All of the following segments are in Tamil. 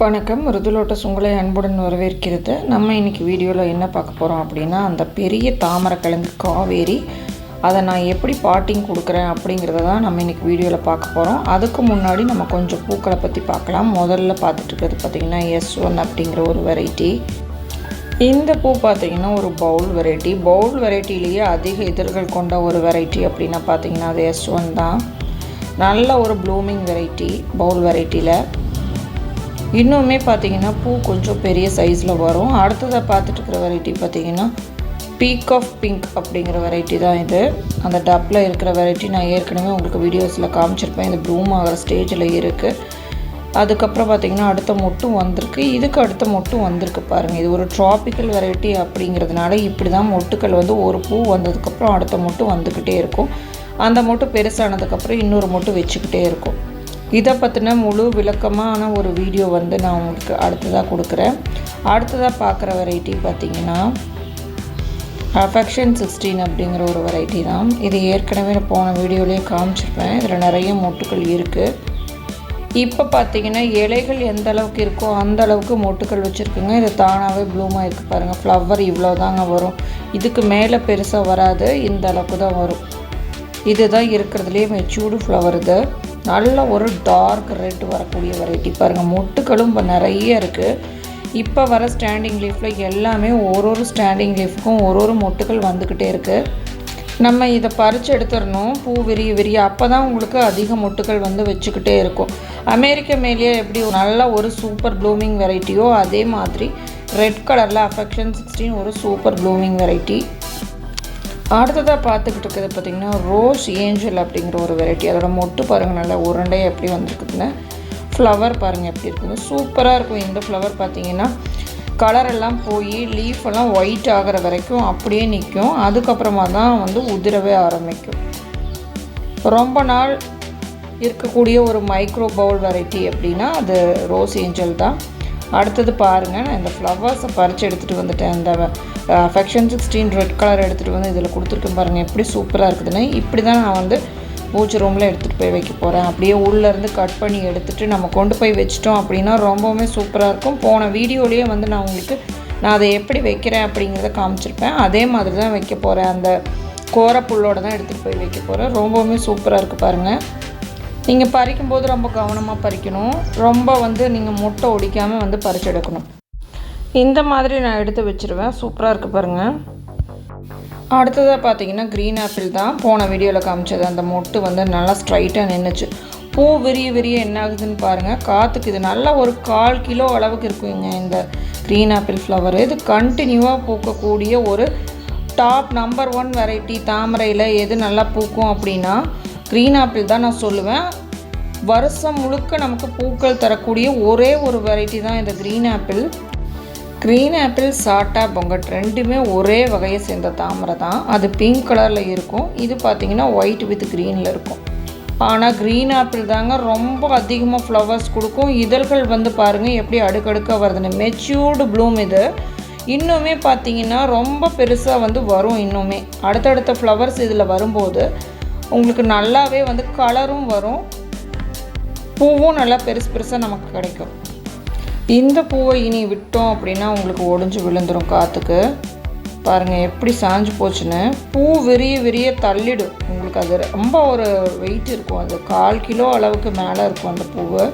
வணக்கம். மிருதுலோட்டஸ் உங்களை அன்புடன் வரவேற்கிறது. நம்ம இன்னைக்கு வீடியோவில் என்ன பார்க்க போகிறோம் அப்படின்னா அந்த பெரிய தாமரைக்கிழங்கு காவேரி. அதை நான் எப்படி பாட்டிங் கொடுக்குறேன் அப்படிங்கிறத தான் நம்ம இன்றைக்கி வீடியோவில் பார்க்க போகிறோம் அதுக்கு முன்னாடி நம்ம கொஞ்சம் பூக்களை பற்றி பார்க்கலாம். முதல்ல பார்த்துட்டு இருக்கிறது பார்த்திங்கன்னா எஸ் ஒன் அப்படிங்கிற ஒரு வெரைட்டி இந்த பூ பார்த்தீங்கன்னா ஒரு பவுல் வெரைட்டி பவுல் வெரைட்டிலேயே அதிக இதழ்கள் கொண்ட ஒரு வெரைட்டி அப்படின்னா பார்த்திங்கன்னா அது எஸ் ஒன் தான். நல்ல ஒரு ப்ளூமிங் வெரைட்டி பவுல் வெரைட்டியில் இன்னுமே பார்த்தீங்கன்னா பூ கொஞ்சம் பெரிய சைஸில் வரும். அடுத்ததை பார்த்துட்டு இருக்கிற வெரைட்டி பார்த்திங்கன்னா பீக் ஆஃப் பிங்க் அப்படிங்கிற வெரைட்டி தான் இது. அந்த டப்பில் இருக்கிற வெரைட்டி நான் ஏற்கனவே உங்களுக்கு வீடியோஸில் காமிச்சிருப்பேன். இது ப்ளூம் ஆகிற ஸ்டேஜில் இருக்குது அதுக்கப்புறம் பார்த்தீங்கன்னா அடுத்த மொட்டும் வந்திருக்கு. இதுக்கு அடுத்த மொட்டும் வந்திருக்கு பாருங்கள் இது ஒரு ட்ராபிக்கல் வெரைட்டி அப்படிங்கிறதுனால இப்படி தான் மொட்டுக்கள் வந்து ஒரு பூ வந்ததுக்கப்புறம் அடுத்த மொட்டு வந்துக்கிட்டே இருக்கும். அந்த மொட்டு பெருசானதுக்கப்புறம் இன்னொரு மொட்டு வச்சுக்கிட்டே இருக்கும். இதை பற்றின முழு விளக்கமான ஒரு வீடியோ வந்து நான் உங்களுக்கு அடுத்ததாக கொடுக்குறேன். அடுத்ததாக பார்க்குற வெரைட்டி பார்த்திங்கன்னா அஃபெக்ஷன் சிக்ஸ்டீன் அப்படிங்கிற ஒரு வெரைட்டி தான். இது ஏற்கனவே நான் போன வீடியோலேயே காமிச்சிருப்பேன். இதில் நிறைய மொட்டுக்கள் இருக்குது இப்போ பார்த்தீங்கன்னா இலைகள் எந்த அளவுக்கு இருக்கோ அந்த அளவுக்கு மொட்டுக்கள் வச்சுருக்குங்க. இது தானாகவே ப்ளூமாக இருக்குது பாருங்கள் ஃப்ளவர் இவ்வளோ தாங்க வரும். இதுக்கு மேலே பெருசாக வராது. இந்த அளவுக்கு தான் வரும். இதுதான் இருக்கிறதுலே மெச்சூர்டு ஃப்ளவர் இது. நல்ல ஒரு டார்க் ரெட் வரக்கூடிய வெரைட்டி பாருங்கள் மொட்டுக்களும் இப்போ நிறைய இருக்குது இப்போ வர ஸ்டாண்டிங் லீஃபில் எல்லாமே ஒரு ஒரு ஸ்டாண்டிங் லீஃப்க்கும் ஒரு ஒரு மொட்டுக்கள் வந்துக்கிட்டே இருக்குது நம்ம இதை பறித்து எடுத்துடணும். பூ விரிய விரிய அப்போ தான் உங்களுக்கு அதிக மொட்டுக்கள் வந்து வச்சுக்கிட்டே இருக்கும். அமெரிக்க மேலேயே எப்படி ஒரு நல்ல ஒரு சூப்பர் ப்ளூமிங் வெரைட்டியோ அதே மாதிரி ரெட் கலரில் அஃபெக்ஷன் சிக்ஸ்டீன் ஒரு சூப்பர் ப்ளூமிங் வெரைட்டி அடுத்ததாக பார்த்துக்கிட்டு இருக்கிறது பார்த்திங்கன்னா ரோஸ் ஏஞ்சல் அப்படிங்கிற ஒரு வெரைட்டி அதோட மொட்டு பாருங்கள் நல்லா உருண்டை எப்படி வந்திருக்குதுன்னு. ஃப்ளவர் பாருங்கள் எப்படி இருக்குது சூப்பராக இருக்கும். இந்த ஃப்ளவர் பார்த்தீங்கன்னா கலர் எல்லாம் போய் லீஃப் எல்லாம் ஒயிட் ஆகிற வரைக்கும் அப்படியே நிற்கும் அதுக்கப்புறமா தான் வந்து உதிரவே ஆரம்பிக்கும். ரொம்ப நாள் இருக்கக்கூடிய ஒரு மைக்ரோ பவுல் வெரைட்டி அப்படின்னா அது ரோஸ் ஏஞ்சல் தான். அடுத்தது பாருங்கள் நான் இந்த ஃப்ளவர்ஸை பறித்து எடுத்துகிட்டு வந்துட்டேன். இந்த ஃபெக்ஷன் சிக்ஸ்டீன் ரெட் கலர் எடுத்துகிட்டு வந்து இதில் கொடுத்துருக்கேன் பாருங்கள் எப்படி சூப்பராக இருக்குதுன்னு. இப்படி தான் நான் வந்து பூச்சி ரூமில் எடுத்துகிட்டு போய் வைக்க போகிறேன் அப்படியே உள்ளேருந்து கட் பண்ணி எடுத்துகிட்டு நம்ம கொண்டு போய் வச்சிட்டோம் அப்படின்னா ரொம்பவுமே சூப்பராக இருக்கும். போன வீடியோலேயே வந்து நான் உங்களுக்கு நான் அதை எப்படி வைக்கிறேன் அப்படிங்கிறத காமிச்சிருப்பேன். அதே மாதிரி தான் வைக்க போகிறேன் அந்த கோரப்புல்லோடு தான் எடுத்துகிட்டு போய் வைக்க போகிறேன் ரொம்பவுமே சூப்பராக இருக்குது பாருங்கள் நீங்கள் பறிக்கும்போது ரொம்ப கவனமாக பறிக்கணும். ரொம்ப வந்து நீங்கள் முட்டை ஒடிக்காமல் வந்து பறிச்செடுக்கணும் இந்த மாதிரி நான் எடுத்து வச்சுருவேன். சூப்பராக இருக்குது பாருங்கள் அடுத்ததாக பார்த்தீங்கன்னா க்ரீன் ஆப்பிள் தான். போன வீடியோவில் காமிச்சது. அந்த மொட்டு வந்து நல்லா ஸ்ட்ரைட்டாக நின்றுச்சு பூ விரிய விரிய என்ன ஆகுதுன்னு பாருங்கள் காற்றுக்கு இது நல்லா ஒரு கால் கிலோ அளவுக்கு இருக்குங்க இந்த க்ரீன் ஆப்பிள் ஃப்ளவர் இது கண்டினியூவாக பூக்கக்கூடிய ஒரு டாப் நம்பர் ஒன் வெரைட்டி தாமரையில் எது நல்லா பூக்கும் அப்படின்னா க்ரீன் ஆப்பிள் தான் நான் சொல்லுவேன். வருஷம் முழுக்க நமக்கு பூக்கள் தரக்கூடிய ஒரே ஒரு வெரைட்டி தான் இந்த க்ரீன் ஆப்பிள் க்ரீன் ஆப்பிள் சாட்டா பொங்கட் ரெண்டுமே ஒரே வகையை சேர்ந்த தாமரை தான். அது பிங்க் கலரில் இருக்கும். இது பார்த்திங்கன்னா ஒயிட் வித் க்ரீனில் இருக்கும். ஆனால் க்ரீன் ஆப்பிள் தாங்க ரொம்ப அதிகமாக ஃப்ளவர்ஸ் கொடுக்கும். இதழ்கள் வந்து பாருங்கள் எப்படி அடுக்கடுக்காக வருதுன்னு. மெச்சூர்டு ப்ளூம் இது. இன்னுமே பார்த்தீங்கன்னா ரொம்ப பெருசாக வந்து வரும் இன்னுமே. அடுத்தடுத்த ஃப்ளவர்ஸ் இதில் வரும்போது உங்களுக்கு நல்லாவே வந்து கலரும் வரும். பூவும் நல்லா பெருசு பெருசாக நமக்கு கிடைக்கும். இந்த பூவை இனி விட்டோம் அப்படின்னா உங்களுக்கு ஒடிஞ்சு விழுந்துடும் காற்றுக்கு பாருங்கள் எப்படி சாஞ்சு போச்சுன்னு. பூ விரிய விரிய தள்ளிடும். உங்களுக்கு அது ரொம்ப ஒரு வெயிட் இருக்கும். அது கால் கிலோ அளவுக்கு மேலே இருக்கும் அந்த பூவு.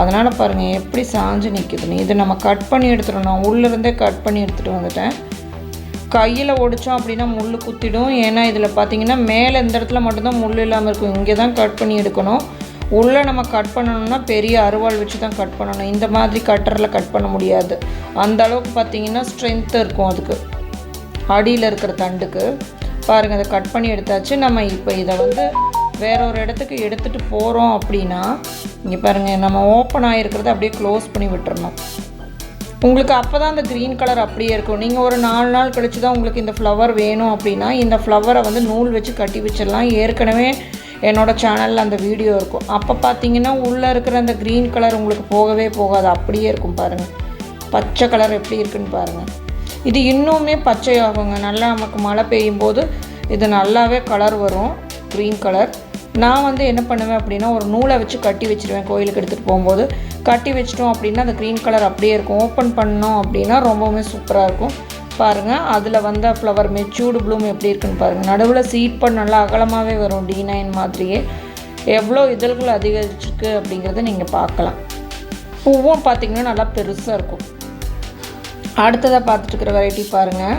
அதனால் பாருங்கள் எப்படி சாஞ்சு நிற்குதுன்னு இது நம்ம கட் பண்ணி எடுத்துடணும். நான் உள்ளேருந்தே கட் பண்ணி எடுத்துகிட்டு வந்துட்டேன். கையில் ஒடிச்சோம் அப்படின்னா முள் குத்திடும். ஏன்னா இதில் பார்த்தீங்கன்னா மேலே இந்த இடத்துல மட்டும்தான் முள் இல்லாமல் இருக்கும். இங்கே தான் கட் பண்ணி எடுக்கணும். உள்ளே நம்ம கட் பண்ணணும்னா பெரிய அருவாள் வச்சு தான் கட் பண்ணணும். இந்த மாதிரி கட்டரில் கட் பண்ண முடியாது. அந்த அளவுக்கு பார்த்தீங்கன்னா ஸ்ட்ரென்த்து இருக்கும் அதுக்கு. அடியில் இருக்கிற தண்டுக்கு. பாருங்கள் அதை கட் பண்ணி எடுத்தாச்சு. நம்ம இப்போ இதை வந்து வேற ஒரு இடத்துக்கு எடுத்துகிட்டு போகிறோம் அப்படின்னா இங்கே பாருங்கள் நம்ம ஓப்பன் ஆகிருக்கிறத அப்படியே க்ளோஸ் பண்ணி விட்டுறணும். உங்களுக்கு அப்போ தான் அந்த க்ரீன் கலர் அப்படியே இருக்கும். நீங்கள் ஒரு நாலு நாள் கழித்து தான் உங்களுக்கு இந்த ஃப்ளவர் வேணும் அப்படின்னா இந்த ஃப்ளவரை வந்து நூல் வச்சு கட்டி வச்சிடலாம். ஏற்கனவே என்னோடய சேனலில் அந்த வீடியோ இருக்கும். அப்போ பார்த்தீங்கன்னா உள்ளே இருக்கிற அந்த க்ரீன் கலர் உங்களுக்கு போகவே போகாது. அப்படியே இருக்கும் பாருங்கள் பச்சை கலர் எப்படி இருக்குன்னு பாருங்கள் இது இன்னுமே பச்சையாகுங்க. நல்லா நமக்கு மழை பெய்யும் போது இது நல்லாவே கலர் வரும். க்ரீன் கலர் நான் வந்து என்ன பண்ணுவேன் அப்படின்னா ஒரு நூலை வச்சு கட்டி வச்சுருவேன் கோயிலுக்கு எடுத்துகிட்டு போகும்போது. கட்டி வச்சிட்டோம் அப்படின்னா அந்த க்ரீன் கலர் அப்படியே இருக்கும். ஓப்பன் பண்ணோம் அப்படின்னா ரொம்பவுமே சூப்பராக இருக்கும். பாருங்கள் அதில் வந்த ஃப்ளவர் மெச்சூர்டு ப்ளூம் எப்படி இருக்குன்னு பாருங்கள் நடுவில் சீட் பண்ண நல்லா அகலமாகவே வரும் டி நைன் மாதிரியே. எவ்வளோ இதழ்கள் அதிகரிச்சிருக்கு அப்படிங்கிறத நீங்கள் பார்க்கலாம். பூவும் பார்த்திங்கன்னா நல்லா பெருசாக இருக்கும். அடுத்ததாக பார்த்துட்டு இருக்கிற வெரைட்டி பாருங்கள்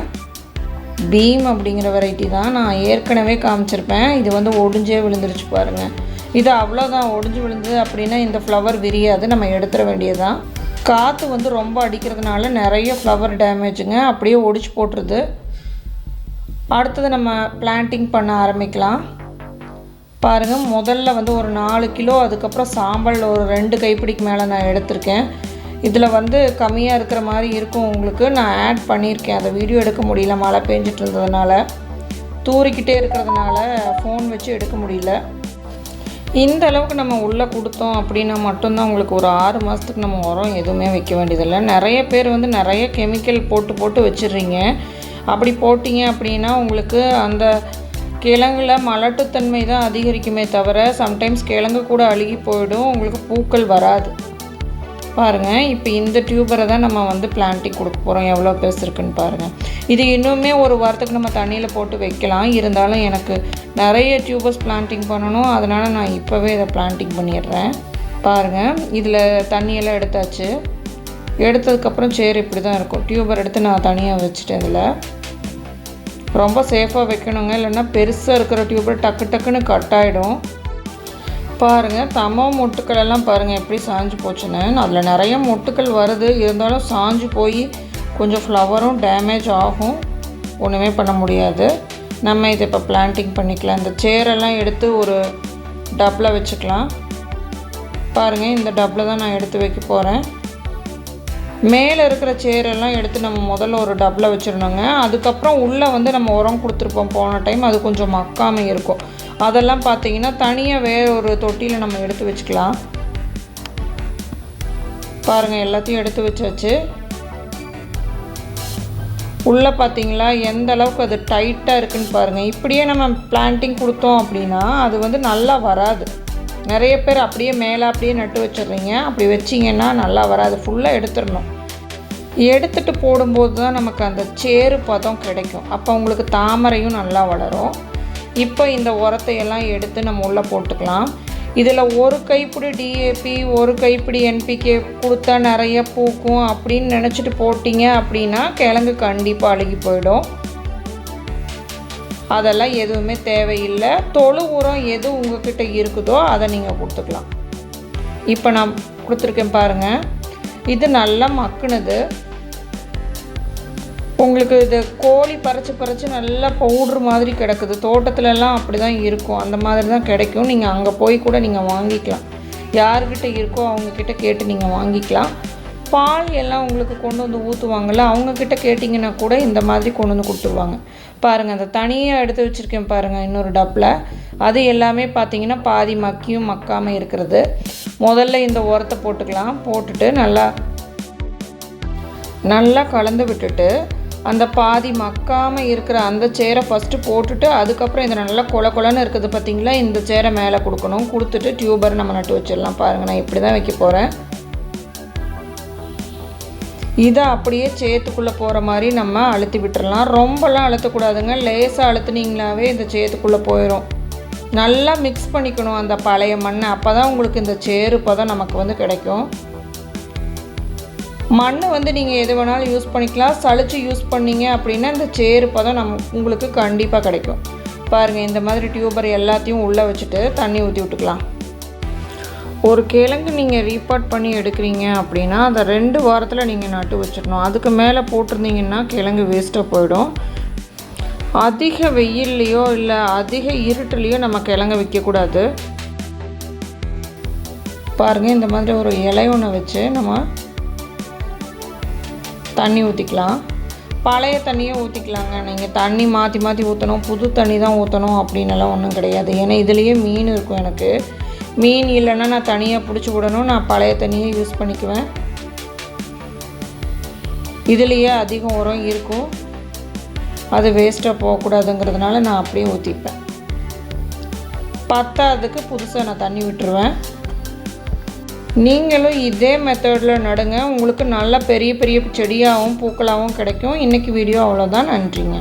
பீம் அப்படிங்கிற வெரைட்டி தான் நான் ஏற்கனவே காமிச்சிருப்பேன். இது வந்து ஒடிஞ்சே விழுந்துருச்சு பாருங்கள் இது அவ்வளோதான் ஒடிஞ்சு விழுந்தது அப்படின்னா இந்த ஃப்ளவர் விரியாது. நம்ம எடுத்துட வேண்டியதுதான். காற்று வந்து ரொம்ப அடிக்கிறதுனால நிறைய ஃப்ளவர் டேமேஜுங்க அப்படியே ஒடிச்சு போட்டுருது. அடுத்தது நம்ம பிளான்டிங் பண்ண ஆரம்பிக்கலாம். பாருங்கள் முதல்ல வந்து ஒரு நாலு கிலோ அதுக்கப்புறம் சாம்பல் ஒரு ரெண்டு கைப்பிடிக்கு மேலே நான் எடுத்திருக்கேன். இதில் வந்து கம்மியாக இருக்கிற மாதிரி இருக்கும் உங்களுக்கு. நான் ஆட் பண்ணியிருக்கேன். அதை வீடியோ எடுக்க முடியல. மழை பெஞ்சிட்டு இருந்ததுனால. தூரிக்கிட்டே இருக்கிறதுனால ஃபோன் வச்சு எடுக்க முடியல. இந்த அளவுக்கு நம்ம உள்ளே கொடுத்தோம் அப்படின்னா மட்டும்தான் உங்களுக்கு ஒரு ஆறு மாதத்துக்கு நம்ம உரம் எதுவுமே வைக்க வேண்டியதில்லை. நிறைய பேர் வந்து நிறைய கெமிக்கல் போட்டு போட்டு வச்சிடுறீங்க. அப்படி போட்டிங்க அப்படின்னா உங்களுக்கு அந்த கிழங்குல மலட்டுத்தன்மை தான் அதிகரிக்குமே தவிர சம்டைம்ஸ் கிழங்கு கூட அழுகி போயிடும். உங்களுக்கு பூக்கள் வராது. பாருங்கள் இப்போ இந்த டியூபரை தான் நம்ம வந்து பிளான்ட்டிங் கொடுக்க போகிறோம் எவ்வளோ பெருசு இருக்குன்னு பாருங்கள் இது இன்னுமே ஒரு வாரத்துக்கு நம்ம தண்ணியில் போட்டு வைக்கலாம். இருந்தாலும் எனக்கு நிறைய டியூபர்ஸ் பிளான்ட்டிங் பண்ணணும். அதனால் நான் இப்போவே இதை பிளான்ட்டிங் பண்ணிடுறேன். பாருங்கள் இதில் தண்ணியெல்லாம் எடுத்தாச்சு. எடுத்ததுக்கப்புறம் சேர் இப்படி தான் இருக்கும். டியூபர் எடுத்து நான் தனியாக வச்சுட்டேன் இதில். ரொம்ப சேஃபாக வைக்கணுங்க. இல்லைன்னா பெருசாக இருக்கிற டியூபர் டக்கு டக்குன்னு கட் ஆகிடும் பாருங்கள் தமோ மொட்டுக்கள் எல்லாம் பாருங்கள் எப்படி சாஞ்சு போச்சுன்னு. அதில் நிறைய மொட்டுக்கள் வருது. இருந்தாலும் சாஞ்சு போய் கொஞ்சம் ஃப்ளவரும் டேமேஜ் ஆகும். ஒன்றுமே பண்ண முடியாது. நம்ம இதை இப்போ பிளான்டிங் பண்ணிக்கலாம். இந்த சேரெல்லாம் எடுத்து ஒரு டப்பில் வச்சுக்கலாம். பாருங்கள் இந்த டப்பில் தான் நான் எடுத்து வைக்க போகிறேன் மேலே இருக்கிற சேரெல்லாம் எடுத்து நம்ம முதல்ல ஒரு டப்பில் வச்சிடணுங்க அதுக்கப்புறம் உள்ளே வந்து நம்ம உரம் கொடுத்துருப்போம். போன டைம் அது கொஞ்சம் மக்காமல் இருக்கும். அதெல்லாம் பார்த்தீங்கன்னா தனியாக வேறு ஒரு தொட்டியில் நம்ம எடுத்து வச்சுக்கலாம். பாருங்கள் எல்லாத்தையும் எடுத்து வச்சாச்சு. உள்ளே பார்த்தீங்களா எந்த அளவுக்கு அது டைட்டாக இருக்குன்னு பாருங்கள் இப்படியே நம்ம பிளான்ட்டிங் கொடுத்தோம் அப்படின்னா அது வந்து நல்லா வராது. நிறைய பேர் அப்படியே மேலே அப்படியே நட்டு வச்சிடுறீங்க. அப்படி வச்சிங்கன்னா நல்லா வராது. ஃபுல்லாக எடுத்துடணும். எடுத்துகிட்டு போடும்போது தான் நமக்கு அந்த சேரு பதம் கிடைக்கும். அப்போ உங்களுக்கு தாமரையும் நல்லா வளரும். இப்போ இந்த உரத்தை எல்லாம் எடுத்து நம்ம உள்ளே போட்டுக்கலாம். இதில் ஒரு கைப்பிடி டிஏபி ஒரு கைப்பிடி என்பிகே கொடுத்தா நிறைய பூக்கும் அப்படின்னு நினச்சிட்டு போட்டிங்க அப்படின்னா கிழங்கு கண்டிப்பாக அழுகி போயிடும். அதெல்லாம் எதுவுமே தேவையில்லை. தொழு உரம் எது உங்ககிட்ட இருக்குதோ அதை நீங்கள் கொடுத்துக்கலாம். இப்போ நான் கொடுத்துருக்கேன் பாருங்கள் இது நல்லா மக்குனது. உங்களுக்கு இது கோழி பறிச்சு பறிச்சு நல்லா பவுட்ரு மாதிரி கிடக்குது. தோட்டத்துலலாம் அப்படி தான் இருக்கும். அந்த மாதிரி தான் கிடைக்கும். நீங்கள் அங்கே போய் கூட நீங்கள் வாங்கிக்கலாம். யார்கிட்ட இருக்கோ அவங்கக்கிட்ட கேட்டு நீங்கள் வாங்கிக்கலாம். பால் எல்லாம் உங்களுக்கு கொண்டு வந்து ஊற்றுவாங்கள்ல அவங்கக்கிட்ட கேட்டிங்கன்னா கூட இந்த மாதிரி கொண்டு வந்து கொடுத்துருவாங்க. பாருங்கள் அந்த தனியாக எடுத்து வச்சுருக்கேன் பாருங்கள் இன்னொரு டப்பில். அது எல்லாமே பார்த்தீங்கன்னா பாதி மக்கியும் மக்காமல் இருக்கிறது. முதல்ல இந்த உரத்தை போட்டுக்கலாம். போட்டுட்டு நல்லா நல்லா கலந்து விட்டுட்டு அந்த பாதி மக்காமல் இருக்கிற அந்த சேரை ஃபஸ்ட்டு போட்டுட்டு அதுக்கப்புறம் இந்த நல்லா கொல கொலன்னு இருக்குது பார்த்தீங்களா இந்த சேரை மேலே கொடுக்கணும். கொடுத்துட்டு டியூபர் நம்ம நட்டு வச்சிடலாம். பாருங்கள் நான் இப்படி தான் வைக்க போகிறேன் இதை அப்படியே சேத்துக்குள்ளே போகிற மாதிரி நம்ம அழுத்தி விட்டுறலாம். ரொம்பலாம் அழுத்தக்கூடாதுங்க. லேசாக அழுத்துனீங்களாவே இந்த சேத்துக்குள்ளே போயிடும் நல்லா மிக்ஸ் பண்ணிக்கணும் அந்த பழைய மண்ணை. அப்போ தான் உங்களுக்கு இந்த சேரு தான் நமக்கு வந்து கிடைக்கும். மண் வந்து நீங்கள் எது வேணாலும் யூஸ் பண்ணிக்கலாம். சளிச்சு யூஸ் பண்ணீங்க அப்படின்னா இந்த சேரு பதம் நம்ம உங்களுக்கு கண்டிப்பாக கிடைக்கும். பாருங்கள் இந்த மாதிரி டியூபர் எல்லாத்தையும் உள்ளே வச்சுட்டு தண்ணி ஊற்றி விட்டுக்கலாம். ஒரு கிழங்கு நீங்கள் ரீபார்ட் பண்ணி எடுக்கிறீங்க அப்படின்னா அதை ரெண்டு வாரத்தில் நீங்கள் நட்டு வச்சிடணும். அதுக்கு மேலே போட்டிருந்தீங்கன்னா கிழங்கு வேஸ்ட்டாக போயிடும். அதிக வெயில்லையோ இல்லை அதிக இருட்டுலேயோ நம்ம கிழங்கு வைக்கக்கூடாது. பாருங்கள் இந்த மாதிரி ஒரு இலை ஒன்று வச்சு நம்ம தண்ணி ஊற்றிக்கலாம் பழைய தண்ணியே ஊற்றிக்கலாங்க நீங்கள் தண்ணி மாற்றி மாற்றி ஊற்றணும் புது தண்ணி தான் ஊற்றணும் அப்படின்னுலாம் ஒன்றும் கிடையாது. ஏன்னா இதுலேயே மீன் இருக்கும் எனக்கு. மீன் இல்லைன்னா நான் தனியாக பிடிச்சி விடணும். நான் பழைய தண்ணியே யூஸ் பண்ணிக்குவேன். இதுலேயே அதிகம் உரம் இருக்கும். அது வேஸ்ட்டாக போகக்கூடாதுங்கிறதுனால நான் அப்படியே ஊற்றிப்பேன் பத்தாததுக்கு புதுசாக நான் தண்ணி விட்டுருவேன். நீங்களும் இதே மெத்தடில் நடுங்க. உங்களுக்கு நல்ல பெரிய பெரிய செடியாகவும் பூக்களாகவும் கிடைக்கும். இன்றைக்கி வீடியோ அவ்வளோதான் நன்றிங்க.